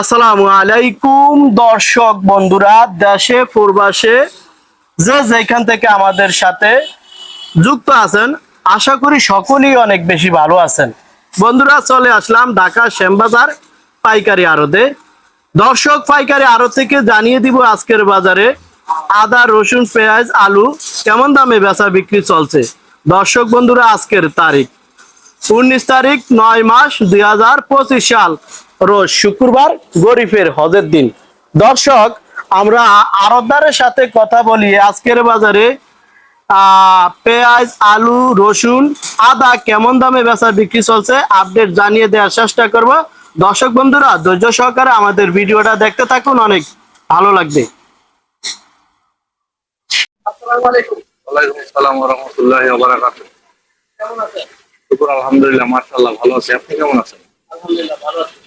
আসসালামু আলাইকুম, দর্শক বন্ধুরা, দেশে, পূর্বাসে, যে যেখান থেকে আমাদের সাথে যুক্ত আছেন, আশা করি সকলেই অনেক বেশি ভালো আছেন। বন্ধুরা, চলে আসলাম ঢাকা শ্যামবাজার পাইকারি আড়তে। দর্শক, পাইকারি আড়ত থেকে জানিয়ে দিব আজকের বাজারে আদা, রসুন, পেঁয়াজ, আলু কেমন দামে বেচা বিক্রি চলছে। দর্শক বন্ধুরা, আজকের তারিখ। উনিশ তারিখ নয় মাস দুই হাজার পঁচিশ সাল। রোজ শুক্রবার গরিফের হজের দিন। দর্শক আমরা আরবদারের সাথে কথা বলি। আজকের বাজারে আহ, পেঁয়াজ আলু রসুন আদা কেমন দামে বেচা বিক্রি চলছে আপডেট জানিয়ে দেওয়ার চেষ্টা করব। দর্শক বন্ধুরা ধৈর্য সহকারে আমাদের ভিডিওটা দেখতে থাকুন অনেক ভালো লাগবে। আসসালামু আলাইকুম। ওয়ালাইকুম আসসালাম রহমতুল্লাহ বারাকাত কেমন আছেন? শুকুর আলহামদুলিল্লাহ মার্শাল্লাহ ভালো আছি। আপনি কেমন আছেন? আলহামদুলিল্লাহ ভালো আছি।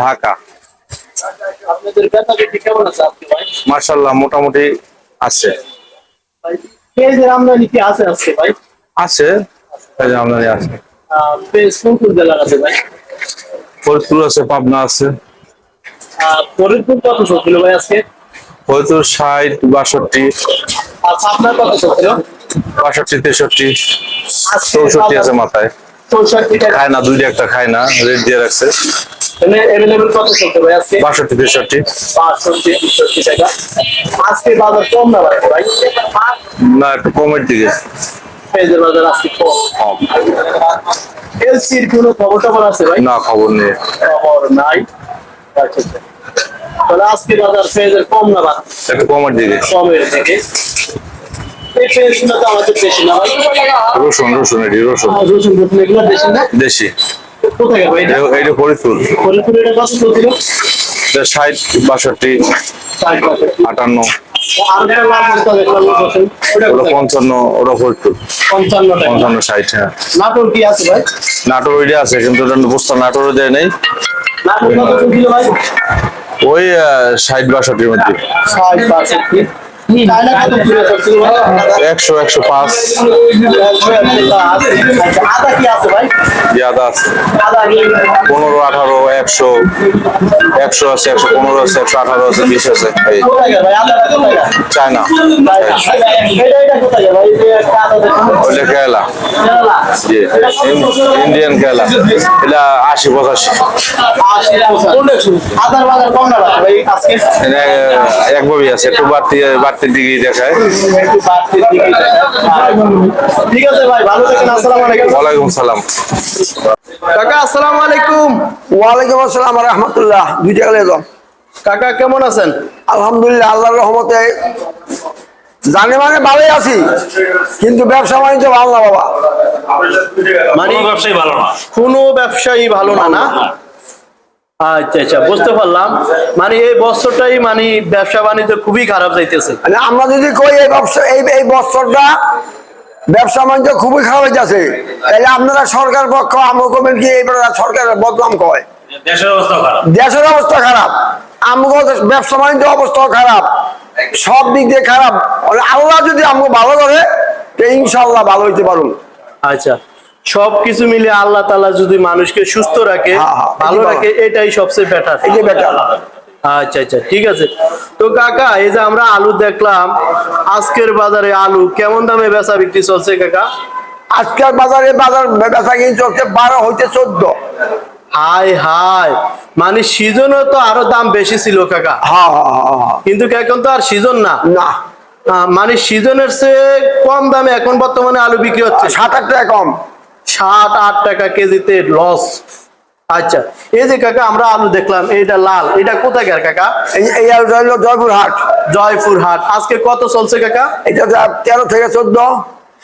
ঢাকা। মার্শাল্লাহ মোটামুটি আছে। আছে আছে আমদানি ফরিদপুর আছে পাবনা আছে। ফরিদপুর কত ছিল ভাই আজকে? ফরিদপুর ষাট বাষট্টি। ছিল? বাষট্টি তেষট্টি চৌষট্টি আছে মাথায়। চৌষট্টি খায় না দুইটা একটা খায় না রেট দিয়ে রাখছে। বাষট্টি তেষট্টি। আজকে বাজার কম না ভাই? না একটু কমের দিকে। পেঁয়াজের বাজার আজকে কম। এলসির কোনো খবর টবর আছে ভাই? না খবর নেই। খবর নাই। আচ্ছা আচ্ছা। তাহলে আজকে বাজার পেঁয়াজের কম না একটু কমের দিকে কমের থেকে। এই পেঁয়াজগুলো তো আমাদের বেশি না ভাই? রসুন রসুন এটি রসুন। রসুন রসুন এগুলো বেশি না? দেশি। কোথায় ভাই এটা? এই- ফরিদপুর। এটা কত চলছিল এটা ষাট বাষট্টি আটান্ন? পঞ্চান্ন ওটা ফরিদপুর। পঞ্চান্ন ষাট হ্যাঁ। নাটোর কি আছে ভাই? নাটোর ওইটা আছে কিন্তু বস্তা নাটোরে দেয় নেই। ওই ষাট বাষট্টির মধ্যে। ষাট পঁয়ষট্টি কিলো একশো একশো পাঁচ। আদা আছে পনেরো আঠারো একশো একশো আছে একশো পনেরো আছে একশো আঠারো আছে বিশ আছে চায়না। ওইটা ইন- ইন্ডিয়ান কেরালা। এটা আশি পঁচাশি। একভাবেই আছে একটু বাড়তি বাড়তির দিকেই দেখায়। একটু ঠিক আছে ভাই ভালো থাকেন আসসালামু আলাইকুম। ওয়ালাইকুম সালাম। কাকা আসসালামু আলাইকুম। ওয়ালাইকুম আসসালাম রহমতুল্লাহ। দুই টাকা লেলো কাকা কেমন আছেন? আলহামদুলিল্লাহ আল্লাহর রহমতে জানে মানে ভালোই আছি কিন্তু ব্যবসা বাণিজ্য ভালো না বাবা। মানে ব্যবসায়ী ভালো না। কোনো ব্যবসায়ী ভালো না না? আচ্ছা আচ্ছা বুঝতে পারলাম। মানে এই বছরটাই মানে ব্যবসা বাণিজ্য খুবই খারাপ যাইতেছে। মানে আমরা যদি কই এই ব্যবসা এই এই বছরটা ব্যবসা বাণিজ্য খুবই খারাপ হইতেছে তাহলে আপনারা সরকার পক্ষ আমরা কমেন কি এইবার সরকারের বদনাম কয়? দেশের অবস্থা খারাপ। দেশের অবস্থা খারাপ আমগো ব্যবসা বাণিজ্য অবস্থা খারাপ সব দিক দিয়ে খারাপ। আল্লাহ যদি আমাকে ভালো করে তো ইনশাল্লাহ ভালো হইতে পারুন। আচ্ছা। সবকিছু মিলে আল্লাহ তালা যদি মানুষকে সুস্থ রাখে হ্যাঁ, হ্যাঁ, ভালো রাখে এটাই সবচেয়ে বেটার যে বেটার আচ্ছা আচ্ছা ঠিক আছে। তো কাকা এই যে আমরা আলু দেখলাম আজকের বাজারে আলু কেমন দামে বেচা বিক্রি চলছে কাকা? আজকের বাজারে বাজার বেচা কিনে চলছে বারো হইতে চোদ্দ। হাই হাই মানে সিজনও তো আরও দাম বেশি ছিল কাকা। হ্যাঁ কিন্তু এখন তো আর সিজন না। না। মানে সিজনের চেয়ে কম দামে এখন বর্তমানে আলু বিক্রি হচ্ছে। সাত আট টাকা কম। সাত আট টাকা কেজিতে লস। আচ্ছা এই যে কাকা আমরা আলু দেখলাম এইটা লাল। এটা কোথায় কাকা? এই আলুটা হলো জয়পুর হাট জয়পুর হাট আজকে কত চলছে কাকা? এটা তেরো থেকে চোদ্দ।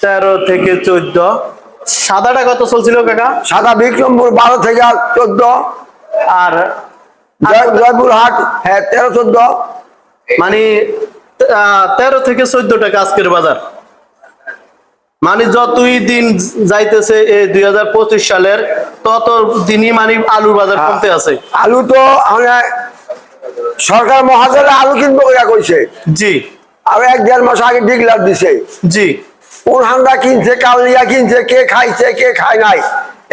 তেরো থেকে চোদ্দ। সাদাটা কত চলছিল কাকা? সাদা বিক্রমপুর বারো থেকে চোদ্দ। আর জয়- জয়পুর হাট হ্যাঁ তেরো চোদ্দ। মানে তেরো থেকে চোদ্দ টাকা আজকের বাজার। মানে যতই দিন যাইতেছে এই দুই হাজার পঁচিশ সালের তত দিনই মানে আলুর বাজার কমতে আছে। আলু তো মানে সরকার মহাজনে আলু কিনবো ওরা কইছে। জি। আর এক দেড় মাস আগে ডিগলার দিছে। জি। ওরহানরা কিনছে কালিয়া কিনছে কে খাইছে কে খায় নাই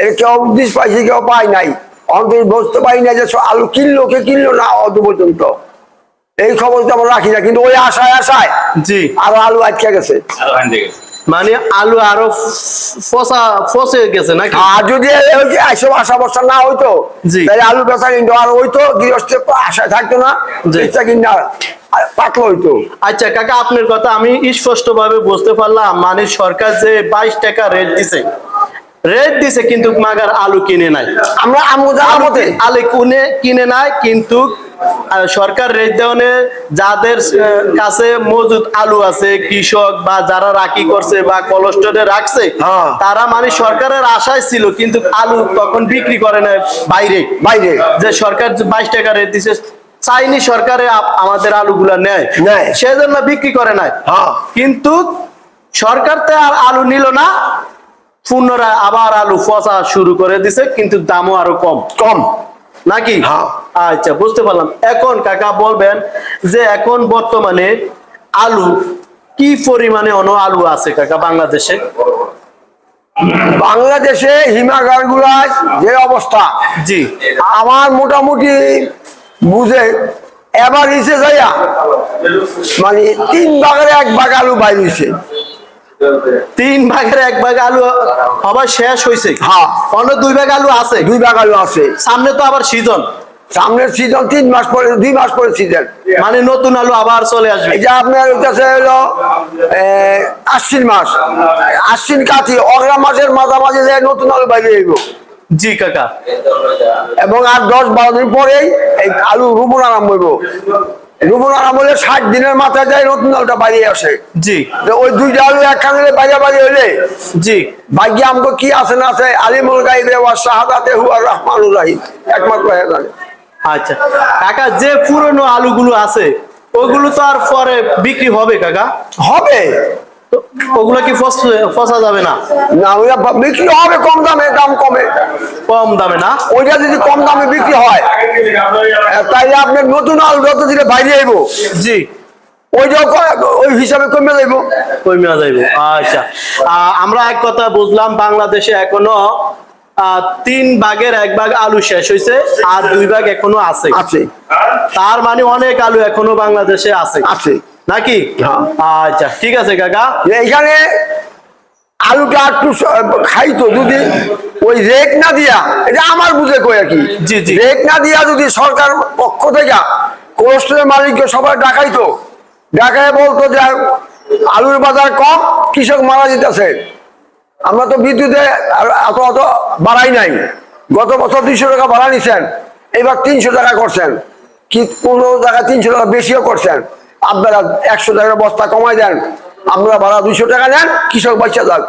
এর কেউ দিস পাইছে কেউ পায় নাই। অন্তর বুঝতে পারি না যে আলু কিনলো কে কিনলো না অত পর্যন্ত। এই খবর তো আমরা রাখি না কিন্তু ওই আশায় আশায় জি। আরও আলু আটকে গেছে। মানে আলু আরও ফসা ফসে গেছে নাকি? আর যদি এইসব আশা বর্ষা না হইতো তাহলে আলু বেচা কিন্তু আর হইতো গৃহস্থ আশায় থাকতো না জি। বেচা কিনা পাতলা হইতো। আচ্ছা কাকা আপনার কথা আমি স্পষ্ট ভাবে বুঝতে পারলাম। মানে সরকার যে বাইশ টাকা রেট দিছে রেট দিছে কিন্তু মাগার আলু কিনে নাই। আমরা আলু কিনে কিনে নাই কিন্তু সরকার রেট দেওয়ানে যাদের কাছে মজুদ আলু আছে কৃষক বা যারা রাখি করছে বা কলস্টরে রাখছে হ্যাঁ। তারা মানে সরকারের আশায় ছিল কিন্তু আলু তখন বিক্রি করে না বাইরে বাইরে যে সরকার বাইশ টাকা রেট দিছে চাইনি সরকারে আমাদের আলুগুলা নেয় নেয়। সেজন্য বিক্রি করে নাই হ্যাঁ। কিন্তু সরকার তো আর আলু নিল না পুনরায় আবার আলু ফসা শুরু করে দিছে কিন্তু দামও আরও কম কম নাকি? হ্যাঁ। আচ্ছা বুঝতে পারলাম। এখন কাকা বলবেন যে এখন বর্তমানে আলু কি পরিমাণে অন্য আলু আছে কাকা বাংলাদেশে? বাংলাদেশে হিমাগারগুলার যে অবস্থা জি। আমার মোটামুটি বুঝে এবার যাইয়া মানে তিন ভাগের এক ভাগ আলু বাইরেছে। তিন ভাগের এক ভাগ আলু আবার শেষ হয়েছে হ্যাঁ। অন্য দুই ভাগ আলু আছে? দুই ভাগ আলু আছে। সামনে তো আবার সিজন সামনের সিজন তিন মাস পরে দুই মাস পরে সিজন মানে নতুন আলু আবার চলে আসবে। এই যে আপনার কাছে হলো আশ্বিন মাস। আশ্বিন কাতি অগ্রা মাসের মাঝামাঝি যে নতুন আলু বাইরে আইব জি কাকা। এবং আর দশ বারো দিন পরেই এই আলু রোপণ আরম্ভ হইব। আমলে ষাট দিনের মাথায় যায় নতুন আলুটা আসে। জি। ওই দুইটা আলু একখানে বাইরে বাইরে হইলে? জি। ভাগ্যে আমাকে কি আছে না আছে আলিমুল গাইবে ওয়া শাহাদাতে হুয়া রহমানুর রাহিম। একমাত্র হয়ে জানে আচ্ছা। কাকা যে পুরনো আলুগুলো আছে ওগুলো তো আর পরে বিক্রি হবে কাকা? হবে। ওগুলো কি ফসা যাবে না? না ওইটা বিক্রি হবে কম দামে দাম কমে। কম দামে না? ওইটা যদি কম দামে বিক্রি হয় আহ, তাইলে আপনার নতুন আলু যত দিলে বাইরে আইব। জি। ওই হিসাবে কমে যাইব। কমিয়া যাইব আচ্ছা। আমরা এক কথা বুঝলাম বাংলাদেশে এখনও তিন ভাগের এক ভাগ আলু শেষ হয়েছে আর দুই ভাগ এখনও আছে। আছে। তার মানে অনেক আলু এখনও বাংলাদেশে আছে। আছে। নাকি। আচ্ছা ঠিক আছে কাকা। যে এইখানে আলুটা একটু খাইতো যদি ওই রেট না দিয়া এটা আমার বুঝে কই আর কি। জি, জি। রেট না দিয়া যদি সরকার পক্ষ থেকে কোস্টের মালিককে সবাই ডাকাইতো ডাকায় বলতো যে আলুর বাজার কম কৃষক মারা যেতেছে। আমরা তো বিদ্যুতে এত অত বাড়াই নাই। গত বছর দুইশো টাকা ভাড়া নিছেন এবার তিনশো টাকা করছেন। কি কোনো জায়গায় তিনশো টাকা বেশিও করছেন। আপনারা একশো টাকার বস্তা কমাই দেন আপনারা ভাড়া দুইশো টাকা নেন কৃষক বাচ্চা যাক।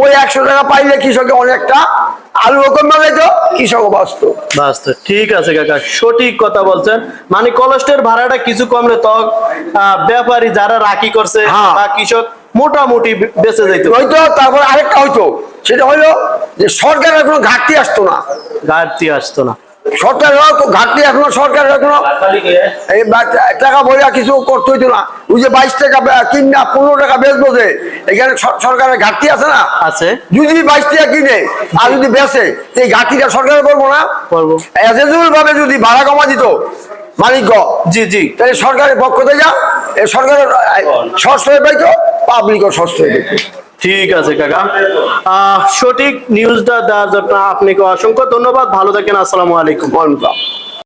ওই একশো টাকা পাইলে কৃষকের অনেকটা আলু কমে যেত কৃষক বাঁচত। বাস ঠিক আছে কাকা সঠিক কথা বলছেন। মানে কলস্টের ভাড়াটা কিছু কমলে তো ব্যাপারী যারা রাখি করছে হ্যাঁ। বা কৃষক মোটামুটি বেঁচে যাইতো। হয়তো তারপর আরেকটা হয়তো সেটা হলো যে সরকারের কোনো ঘাটতি আসতো না। ঘাটতি আসতো না। সরকারের ঘাটতি এখনও সরকারের এখনও। এই টাকা বইয়া কিছু করতে হইতো না। ওই যে বাইশ টাকা কিনা পনেরো টাকা বেচবো যে এখানে সরকারের ঘাটতি আছে না? আছে। যদি বাইশ টাকা কিনে আর যদি বেচে এই ঘাটতিটা সরকারের করব না? করব। ভাবে যদি ভাড়া কমা দিত মালিক জি জি। তাহলে সরকারের পক্ষ থেকে যা সরকারের সস্ত হয়ে পাইতো পাবলিকও সস্ত হয়ে পাইতো। ঠিক আছে কাকা। সঠিক নিউজটা দেওয়ার জন্য আপনাকে অসংখ্য ধন্যবাদ। ভালো থাকেন আসসালামু আলাইকুম।